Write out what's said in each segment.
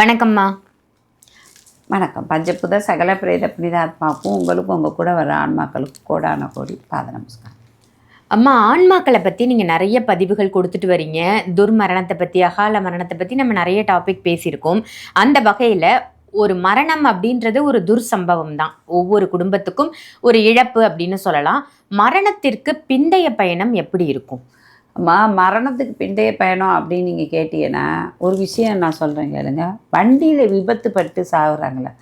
வணக்கம்மா. வணக்கம். பஞ்சபுத சகல பிரேத புனிதாத்மாவுக்கும் உங்களுக்கும் உங்கள் கூட வர ஆன்மாக்களுக்கும் கோடான கோடி பாத நமஸ்காரம். அம்மா ஆன்மாக்களை பற்றி நீங்கள் நிறைய பதிவுகள் கொடுத்துட்டு வரீங்க. துர்மரணத்தை பற்றி அகால மரணத்தை பற்றி நம்ம நிறைய டாபிக் பேசியிருக்கோம். அந்த வகையில் ஒரு மரணம் அப்படின்றது ஒரு துர்சம்பவம் தான். ஒவ்வொரு குடும்பத்துக்கும் ஒரு இழப்பு அப்படின்னு சொல்லலாம். மரணத்திற்கு பிந்தைய பயணம் எப்படி இருக்கும்? அம்மா மரணத்துக்கு பிந்தைய பயணம் அப்படின்னு நீங்கள் கேட்டீங்கன்னா ஒரு விஷயம் நான் சொல்கிறேன் கேளுங்க. வண்டியில் விபத்து பட்டு சாகுறாங்களே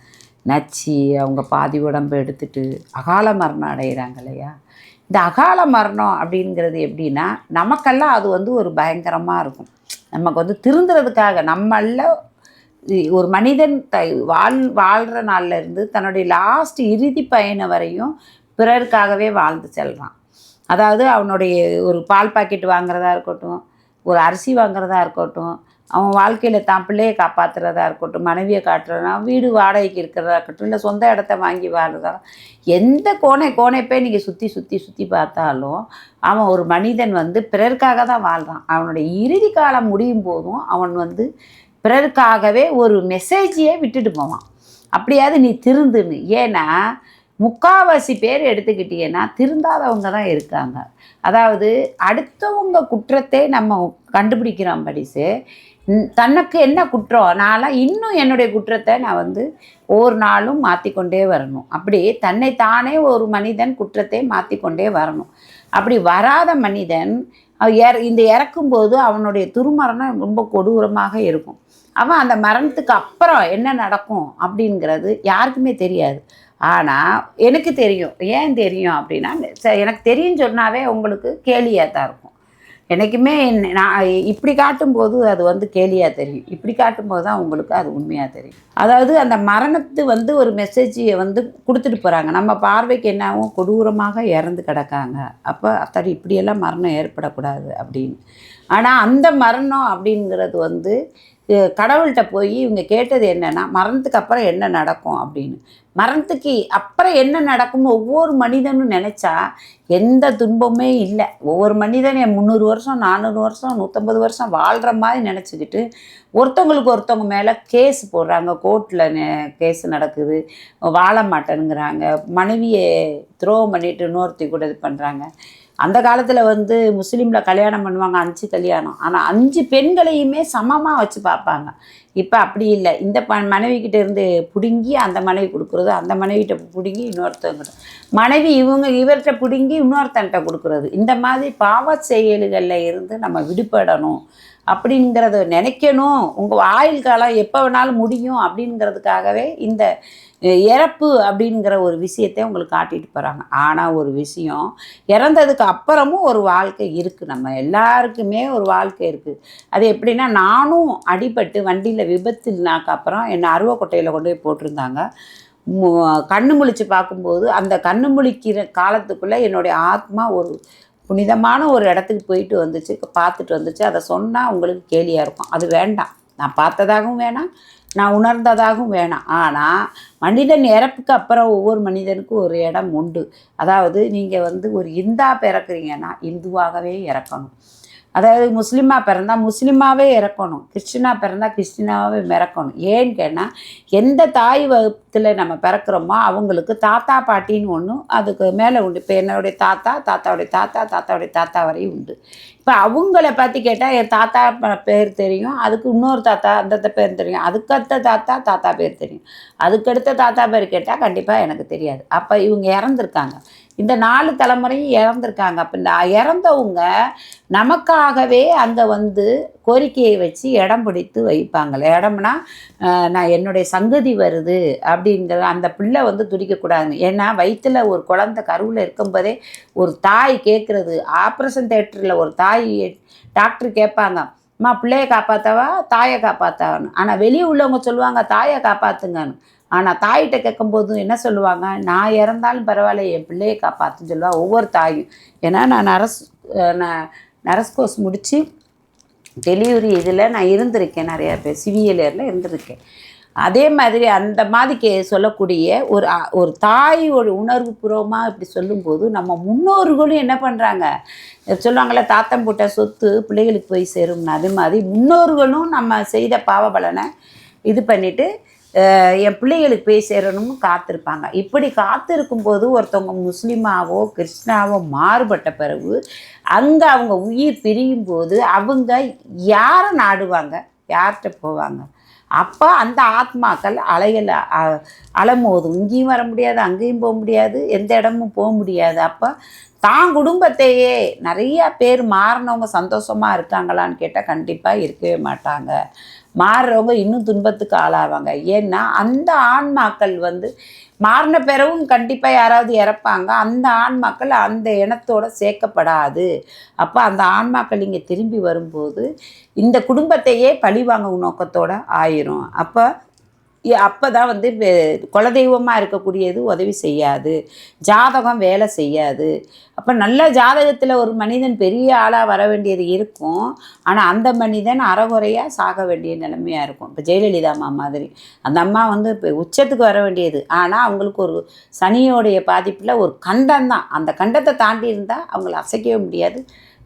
நச்சு அவங்க பாதி உடம்பு எடுத்துட்டு அகால மரணம் அடைகிறாங்க இல்லையா? இந்த அகால மரணம் அப்படிங்கிறது எப்படின்னா நமக்கெல்லாம் அது வந்து ஒரு பயங்கரமாக இருக்கும். நமக்கு வந்து திருந்துறதுக்காக நம்மள ஒரு மனிதன் த வாழ் வாழ்கிற நாளில் இருந்து தன்னுடைய லாஸ்ட் இறுதி பயணம் வரையும் பிறருக்காகவே வாழ்ந்து செல்கிறான் அதாவது அவனுடைய ஒரு பால் பாக்கெட் வாங்குறதா இருக்கட்டும் ஒரு அரிசி வாங்குறதா இருக்கட்டும் அவன் வாழ்க்கையில் தான் பிள்ளையை காப்பாற்றுறதா இருக்கட்டும் மனைவியை காட்டுறதா வீடு வாடகைக்கு இருக்கிறதா இருக்கட்டும் இல்லை சொந்த இடத்த வாங்கி வாழ்றதா எந்த கோணை கோணை போய் நீங்கள் சுற்றி சுற்றி சுற்றி பார்த்தாலும் அவன் ஒரு மனிதன் வந்து பிறருக்காக தான் வாழ்கிறான் அவனுடைய இறுதி காலம் முடியும் போதும் அவன் வந்து பிறருக்காகவே ஒரு மெசேஜையே விட்டுட்டு போவான். அப்படியாவது நீ திருந்துன்னு. ஏன்னா முக்காவாசி பேர் எடுத்துக்கிட்டீங்கன்னா திருந்தாதவங்க தான் இருக்காங்க. அதாவது அடுத்தவங்க குற்றத்தை நம்ம கண்டுபிடிக்கிறோம் படிச்சு தனக்கு என்ன குற்றம்? நான்லாம் இன்னும் என்னுடைய குற்றத்தை நான் வந்து ஒவ்வொரு நாளும் மாற்றிக்கொண்டே வரணும். அப்படி தன்னை தானே ஒரு மனிதன் குற்றத்தை மாற்றிக்கொண்டே வரணும். அப்படி வராத மனிதன் இற இந்த இறக்கும்போது அவனுடைய துருமரணம் ரொம்ப கொடூரமாக இருக்கும். அவன் அந்த மரணத்துக்கு அப்புறம் என்ன நடக்கும் அப்படிங்கிறது யாருக்குமே தெரியாது. ஆனால் எனக்கு தெரியும். ஏன் தெரியும் அப்படின்னா ச- எனக்கு தெரியும் சொன்னாவே உங்களுக்கு கேலியாக தான் இருக்கும். என்றைக்குமே என்ன- நான் இப்படி காட்டும்போது அது வந்து கேலியாக தெரியும். இப்படி காட்டும்போது தான் உங்களுக்கு அது உண்மையாக தெரியும். அதாவது அந்த மரணத்து வந்து ஒரு மெசேஜை வந்து கொடுத்துட்டு போகிறாங்க நம்ம பார்வைக்கு என்னாவும் கொடூரமாக இறந்து கிடக்காங்க. அப்போ அத்தடி இப்படியெல்லாம் மரணம் ஏற்படக்கூடாது அப்படின்னு. ஆனால் அந்த மரணம் அப்படிங்கிறது வந்து கடவுள்கிட்ட போய் இவங்க கேட்டது என்னன்னா மரணத்துக்கு அப்புறம் என்ன நடக்கும்? அப்படின்னு. மரணத்துக்கு அப்புறம் என்ன நடக்கும்னு ஒவ்வொரு மனிதனும் நினச்சா எந்த துன்பமே இல்லை. ஒவ்வொரு மனிதன் என் முந்நூறு வருஷம் நானூறு வருஷம் நூற்றம்பது வருஷம் வாழ்கிற மாதிரி நினச்சிக்கிட்டு ஒருத்தவங்களுக்கு ஒருத்தவங்க மேலே கேஸ் போடுறாங்க. கோர்ட்டில் கேஸ் நடக்குது. வாழ மாட்டேனுங்கிறாங்க மனைவியை துரோகம் பண்ணிட்டு இன்னொருத்தி கூட இது பண்ணுறாங்க அந்த காலத்தில் வந்து முஸ்லீமில் கல்யாணம் பண்ணுவாங்க அஞ்சு கல்யாணம். ஆனால் அஞ்சு பெண்களையுமே சமமாக வச்சு பார்ப்பாங்க. இப்போ அப்படி இல்லை. இந்த ப மனைவிக்கிட்ட இருந்து பிடுங்கி அந்த மனைவி கொடுக்குறது அந்த மனைவிகிட்ட பிடுங்கி இன்னொருத்தவங்க மனைவி இவங்க இவர்கிட்ட பிடுங்கி இன்னொருத்தன்கிட்ட கொடுக்குறது. இந்த மாதிரி பாவ செயல்களில் இருந்து நம்ம விடுபடணும். அப்படிங்கிறத நினைக்கணும். உங்கள் ஆயுள் காலம் எப்போ வேணாலும் முடியும் அப்படிங்கிறதுக்காகவே இந்த இறப்பு அப்படிங்கிற ஒரு விஷயத்தை உங்களுக்கு காட்டிட்டு போகிறாங்க ஆனால் ஒரு விஷயம் இறந்ததுக்கு அப்புறமும் ஒரு வாழ்க்கை இருக்குது நம்ம எல்லாருக்குமே ஒரு வாழ்க்கை இருக்குது அது எப்படின்னா நானும் அடிபட்டு வண்டியில் விபத்துனாக்கு அப்புறம் என்னை அருவக்கொட்டையில் கொண்டு போய் போட்டிருந்தாங்க. கண்ணு முழிச்சு பார்க்கும்போது அந்த கண்ணு முழிக்கிற காலத்துக்குள்ளே என்னுடைய ஆத்மா ஒரு புனிதமான ஒரு இடத்துக்கு போயிட்டு வந்துச்சு பார்த்துட்டு வந்துச்சு. அதை சொன்னால் உங்களுக்கு கேலியாக இருக்கும். அது வேண்டாம். நான் பார்த்ததாகவும் வேணாம். நான் உணர்ந்ததாகவும் வேணாம். ஆனால் மனிதன் இறப்புக்கு அப்புறம் ஒவ்வொரு மனிதனுக்கும் ஒரு இடம் உண்டு. அதாவது நீங்கள் வந்து ஒரு இந்தா பிறக்குறீங்கன்னா இந்துவாகவே இறக்கணும். அதாவது முஸ்லீமாக பிறந்தால் முஸ்லீமாகவே இறக்கணும் கிறிஸ்டினாக பிறந்தால் கிறிஸ்டினாவே இறக்கணும் ஏன்னு கேட்டால் எந்த தாய் வகுப்பத்தில் நம்ம பிறக்கிறோமோ அவங்களுக்கு தாத்தா பாட்டின்னு ஒன்று அதுக்கு மேலே உண்டு. இப்போ என்னுடைய தாத்தா தாத்தாவுடைய தாத்தா தாத்தாவுடைய தாத்தா வரையும் உண்டு. இப்போ அவங்கள பற்றி கேட்டால் என் தாத்தா பேர் தெரியும். அதுக்கு இன்னொரு தாத்தா அந்த பேர் தெரியும். அதுக்கடுத்த தாத்தா தாத்தா பேர் தெரியும். அதுக்கடுத்த தாத்தா பேர் கேட்டால் கண்டிப்பாக எனக்கு தெரியாது. அப்போ இவங்க இறந்துருக்காங்க. இந்த நாலு தலைமுறையும் இறந்துருக்காங்க. அப்போ இந்த இறந்தவங்க நமக்காகவே அங்கே வந்து கோரிக்கையை வச்சு இடம் பிடித்து வைப்பாங்களே. இடம்னா நான் என்னுடைய சங்கதி வருது அப்படிங்கிற அந்த பிள்ளை வந்து துடிக்கக்கூடாது ஏன்னா வயிற்றில் ஒரு குழந்தை கருவில் இருக்கும்போதே ஒரு தாய் கேட்குறது ஆப்ரேஷன் தேட்டரில் ஒரு தாய் டாக்டர் கேட்பாங்க அம்மா பிள்ளையை காப்பாற்றவா தாயை காப்பாற்றவான்னு ஆனால் வெளியே உள்ளவங்க சொல்லுவாங்க தாயை காப்பாற்றுங்கன்னு ஆனால் தாயிட்ட கேட்கும்போதும் என்ன சொல்லுவாங்க? நான் இறந்தாலும் பரவாயில்ல என் பிள்ளையை காப்பாற்றுன்னு சொல்லுவா ஒவ்வொரு தாயும். ஏன்னா நான் நரஸ் நான் நரஸ் கோர்ஸ் முடித்து டெலிவரி இதில் நான் இருந்திருக்கேன் நிறையா பேர் சிவியலியரில் இருந்திருக்கேன். அதே மாதிரி அந்த மாதிரி கே சொல்லக்கூடிய ஒரு ஒரு தாயோட உணர்வு பூர்வமாக இப்படி சொல்லும்போது நம்ம முன்னோர்களும் என்ன பண்ணுறாங்க சொல்லுவாங்கள்ல தாத்தம் போட்ட சொத்து பிள்ளைகளுக்கு போய் சேரும்னு. அது மாதிரி முன்னோர்களும் நம்ம செய்த பாவ பலனை இது பண்ணிட்டு என் பிள்ளைகளுக்கு போய் சேரணும்னு காத்திருப்பாங்க. இப்படி காத்திருக்கும் போது ஒருத்தவங்க முஸ்லீமாவோ கிருஷ்ணாவோ மாறுபட்ட பிறகு அங்கே அவங்க உயிர் பிரியும் போது அவங்க யாரை நாடுவாங்க? யார்கிட்ட போவாங்க? அப்போ அந்த ஆத்மாக்கள் அலைகள் அ- அலமோதும் இங்கேயும் வர முடியாது அங்கேயும் போக முடியாது எந்த இடமும் போக முடியாது. அப்போ தான் குடும்பத்தையே நிறையா பேர் மாறினவங்க சந்தோஷமாக இருக்காங்களான்னு கேட்டால் கண்டிப்பாக இருக்கவே மாட்டாங்க. மாறுறவங்க இன்னும் துன்பத்துக்கு ஆளாவாங்க. ஏன்னா அந்த ஆன்மாக்கள் வந்து மாறின பிறகும் கண்டிப்பாக யாராவது இறப்பாங்க. அந்த ஆன்மாக்கள் அந்த இனத்தோட சேர்க்கப்படாது. அப்போ அந்த ஆன்மாக்கள் இங்கே திரும்பி வரும்போது இந்த குடும்பத்தையே பழிவாங்கும் நோக்கத்தோட ஆயிரும். அப்போ அப்போ தான் வந்து குலதெய்வமாக இருக்கக்கூடியது உதவி செய்யாது. ஜாதகம் வேலை செய்யாது. அப்போ நல்ல ஜாதகத்தில் ஒரு மனிதன் பெரிய ஆளாக வர வேண்டியது இருக்கும். ஆனால் அந்த மனிதன் அறகுறையாக சாக வேண்டிய நிலைமையாக இருக்கும். இப்போ ஜெயலலிதா அம்மா மாதிரி. அந்த அம்மா வந்து இப்போ உச்சத்துக்கு வர வேண்டியது. ஆனால் அவங்களுக்கு ஒரு சனியோடைய பாதிப்பில் ஒரு கண்டம் தான். அந்த கண்டத்தை தாண்டி இருந்தால் அவங்கள அசைக்கவே முடியாது.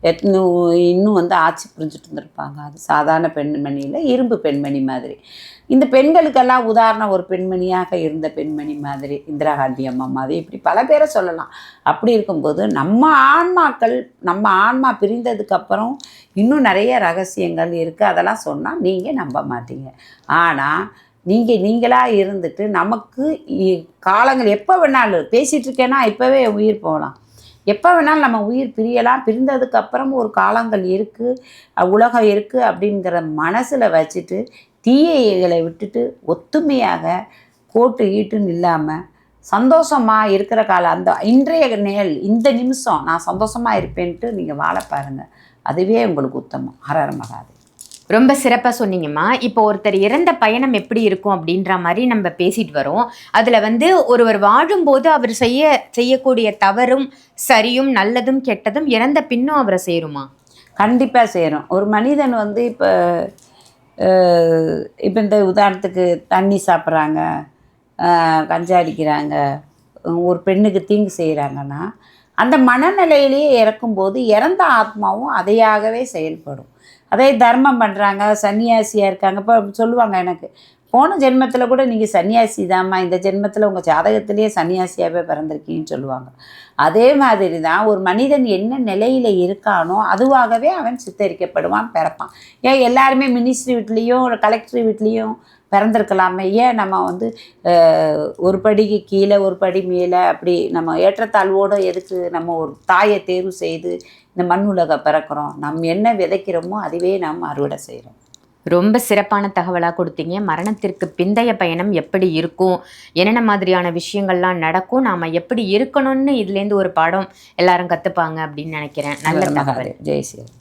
இன்னும் இன்னும் வந்து ஆட்சி புரிஞ்சுட்டு இருந்திருப்பாங்க. அது சாதாரண பெண்மணியில் இரும்பு பெண்மணி மாதிரி. இந்த பெண்களுக்கெல்லாம் உதாரணம் ஒரு பெண்மணியாக இருந்த பெண்மணி மாதிரி இந்திரா காந்தி அம்மா மாதிரி. இப்படி பல பேரை சொல்லலாம். அப்படி இருக்கும்போது நம்ம ஆன்மாக்கள் நம்ம ஆன்மா பிரிந்ததுக்கப்புறம் இன்னும் நிறைய ரகசியங்கள் இருக்குது அதெல்லாம் சொன்னால் நீங்கள் நம்ப மாட்டீங்க. ஆனால் நீங்கள் நீங்களாக இருந்துட்டு நமக்கு இ- காலங்கள் எப்போ வேணாலும் பேசிகிட்டு இருக்கேன்னா இப்போவே உயிர் போகலாம். எப்போ வேணாலும் நம்ம உயிர் பிரியலாம். பிரிந்ததுக்கு அப்புறம் ஒரு காலங்கள் இருக்குது உலகம் இருக்குது அப்படிங்கிற மனசில் வச்சுட்டு தீயைகளை விட்டுட்டு ஒத்துமையாக கோட்டு ஈட்டுன்னு இல்லாமல் சந்தோஷமாக இருக்கிற காலம் அந்த இன்றைய நேல் இந்த நிமிஷம் நான் சந்தோஷமாக இருப்பேன்ட்டு நீங்கள் வாழ பாருங்கள் அதுவே உங்களுக்கு உத்தமம். ஹரஹர மகாதேவ். ரொம்ப சிறப்பாக சொன்னீங்கம்மா. இப்போ ஒருத்தர் இறந்த பயணம் எப்படி இருக்கும் அப்படின்ற மாதிரி நம்ம பேசிட்டு வரோம். அதில் வந்து ஒருவர் வாழும்போது அவர் செய்ய செய்யக்கூடிய தவறும் சரியும் நல்லதும் கெட்டதும் இறந்த பின்னும் அவரை சேருமா? கண்டிப்பாக செய்கிறோம் ஒரு மனிதன் வந்து இப்போ இப்போ இந்த உதாரணத்துக்கு தண்ணி சாப்பிட்றாங்க கஞ்சா அடிக்கிறாங்க ஒரு பெண்ணுக்கு தீங்கு செய்கிறாங்கன்னா அந்த மனநிலையிலேயே இறக்கும்போது இறந்த ஆத்மாவும் அதையாகவே செயல்படும். அதே தர்மம் பண்ணுறாங்க சன்னியாசியாக இருக்காங்க. இப்போ சொல்லுவாங்க எனக்கு போன ஜென்மத்தில் கூட நீங்கள் சன்னியாசி தாம்மா இந்த ஜென்மத்தில் உங்கள் ஜாதகத்திலேயே சன்னியாசியாகவே பிறந்திருக்கீங்கன்னு சொல்லுவாங்க. அதே மாதிரி தான் ஒரு மனிதன் என்ன நிலையில் இருக்கானோ அதுவாகவே அவன் சித்தரிக்கப்படுவான் பிறப்பான். ஏன் எல்லாருமே மினிஸ்ட்ரி வீட்லேயும் கலெக்டர் வீட்லேயும் பிறந்திருக்கலாமே. ஏன் நம்ம வந்து ஒரு படிக்கு கீழே ஒரு படி மேலே அப்படி நம்ம ஏற்றத்தாழ்வோடு எதுக்கு நம்ம ஒரு தாயை தேர்வு செய்து இந்த மண் உலக பிறக்கிறோம்? நம்ம என்ன விதைக்கிறோமோ அதுவே நாம் அறுவடை செய்கிறோம். ரொம்ப சிறப்பான தகவலாக கொடுத்தீங்க. மரணத்திற்கு பிந்தைய பயணம் எப்படி இருக்கும்? என்னென்ன மாதிரியான விஷயங்கள்லாம் நடக்கும்? நாம் எப்படி இருக்கணும்னு இதுலேருந்து ஒரு பாடம் எல்லாரும் கற்றுப்பாங்க அப்படின்னு நினைக்கிறேன். நல்ல தகவல். ஜெய் ஸ்ரீராம்.